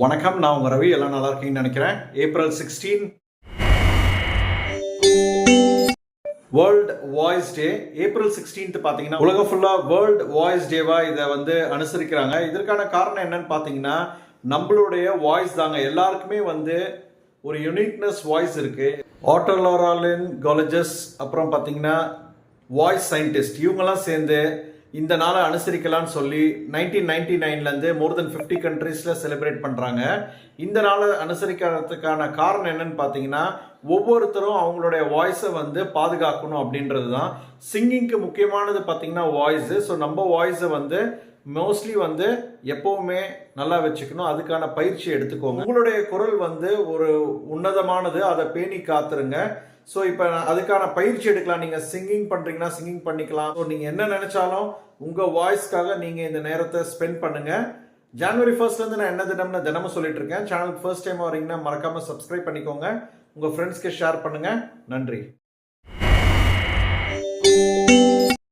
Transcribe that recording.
வணக்கம் நான் உங்க ரவி. எல்லாம் நல்லா இருக்கீங்கன்னு நினைக்கிறேன். April sixteen World Voice Day April sixteenth பார்த்தீங்கன்னா உலகம் ஃபுல்லாக வேர்ல்ட் வாய்ஸ் டேவா இதை வந்து அனுசரிக்கிறாங்க. இதற்கான காரணம் என்னன்னு பார்த்தீங்கன்னா நம்மளுடைய வாய்ஸ் தாங்க. எல்லாருக்குமே வந்து ஒரு யுனிக்னஸ் வாய்ஸ் இருக்கு. ஆட்டோலோராலின் காலேஜஸ் அப்புறம் பார்த்தீங்கன்னா வாய்ஸ் சயின்டிஸ்ட் இவங்கெல்லாம் சேர்ந்து இந்த நாளை அனுசரிக்கலாம்னு சொல்லி நைன்டீன் நைன்டி நைன்லேருந்து மோர் தென் ஃபிஃப்டி கண்ட்ரீஸில் செலிப்ரேட் பண்ணுறாங்க இந்த நாளை அனுசரிக்கிறதுக்கான காரணம் என்னன்னு பார்த்தீங்கன்னா ஒவ்வொருத்தரும் அவங்களுடைய வாய்ஸை வந்து பாதுகாக்கணும் அப்படின்றது தான் சிங்கிங்க்கு முக்கியமானது பார்த்தீங்கன்னா வாய்ஸு ஸோ நம்ம வாய்ஸை வந்து மோஸ்ட்லி வந்து எப்போவுமே நல்லா வச்சுக்கணும். அதுக்கான பயிற்சி எடுத்துக்கோங்க. உங்களுடைய குரல் வந்து ஒரு உன்னதமானது. அதை பேணி காத்துருங்க. ஸோ இப்போ அதுக்கான பயிற்சி எடுக்கலாம். நீங்கள் சிங்கிங் பண்ணுறீங்கன்னா சிங்கிங் பண்ணிக்கலாம். ஸோ நீங்கள் என்ன நினச்சாலும் உங்கள் வாய்ஸ்க்காக நீங்கள் இந்த நேரத்தை ஸ்பெண்ட் பண்ணுங்கள் ஜனவரி ஃபர்ஸ்ட்லேருந்து நான் என்ன தினம்னு தினமும் சொல்லிட்டு இருக்கேன். சேனலுக்கு ஃபர்ஸ்ட் டைம் வரீங்கன்னா மறக்காமல் சப்ஸ்கிரைப் பண்ணிக்கோங்க. உங்கள் ஃப்ரெண்ட்ஸ்க்கு ஷேர் பண்ணுங்கள் நன்றி.